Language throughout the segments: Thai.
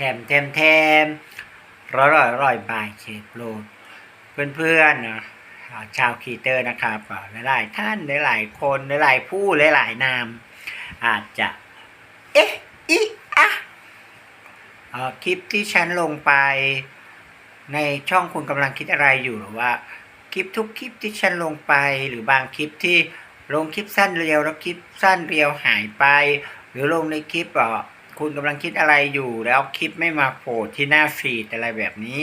แถมแถมแถมร้อยร้อยร้อยบายเชฟโรดเพื่อนๆนะชาวคีเตอร์นะครับหลายๆท่านหลายๆคนหลายๆผู้หลายๆนาม อาจจะ เอ๊ะอีอะคลิปที่ฉันลงไป ในช่องคุณกำลังคิดอะไรอยู่หรือว่า คลิปทุกคลิปที่ฉันลงไป หรือบางคลิปที่ลงคลิปสั้นเรียวแล้วคลิปสั้นเรียวหายไป หรือลงในคลิปอ่อ คุณกำลังคิดอะไรอยู่แล้วคลิปไม่มาโผล่ที่หน้าฟีดอะไรแบบนี้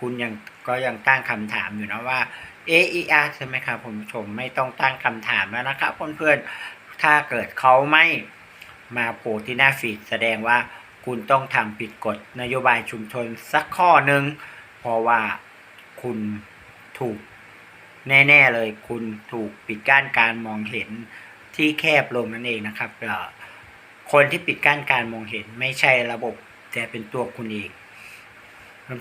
คุณยังก็ยังตั้งคำถามอยู่นะว่าเอไอใช่ไหมครับผู้ชมไม่ต้องตั้งคำถามแล้วนะครับเพื่อนๆถ้าเกิดเขาไม่มาโผล่ที่หน้าฟีดแสดงว่าคุณต้องทำผิดกฎนโยบายชุมชนสักข้อหนึ่งเพราะว่าคุณถูกแน่ๆเลย คุณถูกปิดกั้นการมองเห็นที่แคบลงนั่นเองนะครับเออ คนที่ปิดกั้นการมองเห็นไม่ใช่ระบบ แต่เป็นตัวคุณเอง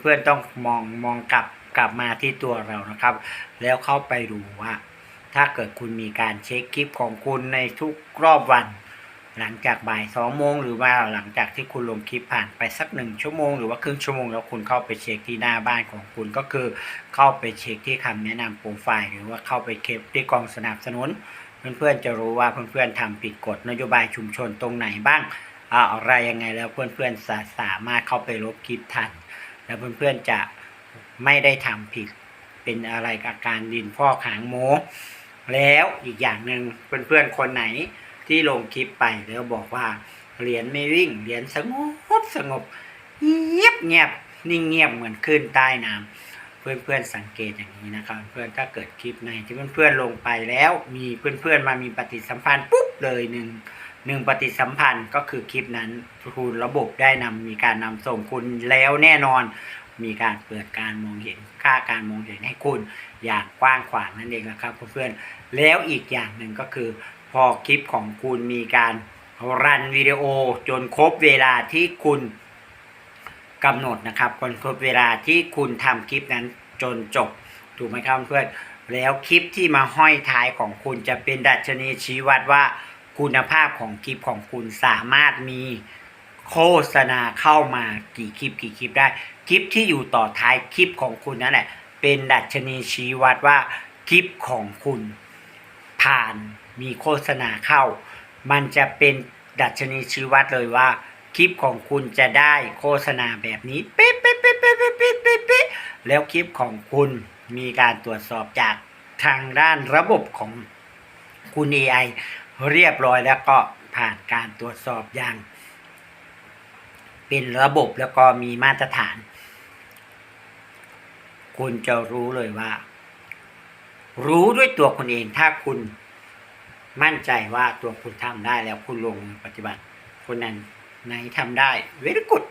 เพื่อนๆต้องมองมองกลับกลับมาที่ตัวเรานะครับ แล้วเข้าไปดูว่า ถ้าเกิดคุณมีการเช็คคลิปของคุณในทุกรอบวัน หลังจากบ่ายสองโมงหรือว่าหลังจากที่คุณลงคลิปผ่านไปสักหนึ่งชั่วโมงหรือว่าครึ่งชั่วโมงแล้วคุณเข้าไปเช็คที่หน้าบ้านของคุณก็คือเข้าไปเช็คที่คำแนะนำโปรไฟล์หรือว่าเข้าไปเก็บที่กองสนับสนุน เพื่อนๆจะรู้ว่าเพื่อนๆทำผิดกฎนโยบายชุมชนตรงไหนบ้างอ่าอะไรยังไงแล้วเพื่อนๆสาสามารถเข้าไปลบคลิปทันแล้วเพื่อนๆจะไม่ได้ทำผิดเป็นอะไรกับการดินพ่อกหางหมูแล้วอีกอย่างหนึ่งเพื่อนๆคนไหนที่ลงคลิปไปแล้วบอกว่าเหรียญไม่วิ่งเหรียญสงบสงบเงียบเงียบนิ่งเงียบเหมือนคลื่นใต้น้ำ เพื่อนๆสังเกตอย่างนี้นะครับ เพื่อนถ้าเกิดคลิปในที่เพื่อนๆลงไปแล้ว มีเพื่อนๆมามีปฏิสัมพันธ์ปุ๊บเลยหนึ่งหนึ่งปฏิสัมพันธ์ก็คือคลิปนั้นคุณระบบได้นำมีการนำส่งคุณแล้วแน่นอน มีการเปิดการมองเห็นค่าการมองเห็นให้คุณอย่างกว้างขวางนั่นเองนะครับเพื่อนๆแล้วอีกอย่างหนึ่งก็คือ พอคลิปของคุณมีการรันวิดีโอจนครบเวลาที่คุณ กำหนดนะครับคนครบเวลาที่คุณทำคลิปนั้นจนจบ ถูกไหมครับเพื่อนแล้วคลิปที่มาห้อยท้ายของคุณจะเป็นดัชนีชี้วัดว่า คุณภาพของคลิปของคุณสามารถมีโฆษณาเข้ามากี่คลิปกี่คลิปได้ คลิปที่อยู่ต่อท้ายคลิปของคุณนั่นแหละเป็นดัชนีชี้วัดว่าคลิปของคุณ ผ่านมีโฆษณาเข้า มันจะเป็นดัชนีชี้วัดเลยว่า ลิปของคุณจะได้โฆษณาแบบนี้เป๊ะเป๊ะเป๊ะเป๊ะเป๊ะเป๊ะเป๊ะแล้วคลิปของคุณมีการตรวจสอบจากทางด้านระบบของคุณ AI เรียบร้อยแล้วก็ผ่านการตรวจสอบอย่าง เป็นระบบแล้วก็มีมาตรฐาน คุณจะรู้เลยว่า รู้ด้วยตัวคุณเองถ้าคุณมั่นใจว่าตัวคุณทำได้แล้วคุณลงปฏิบัติคนนั้น ในทำได้ very good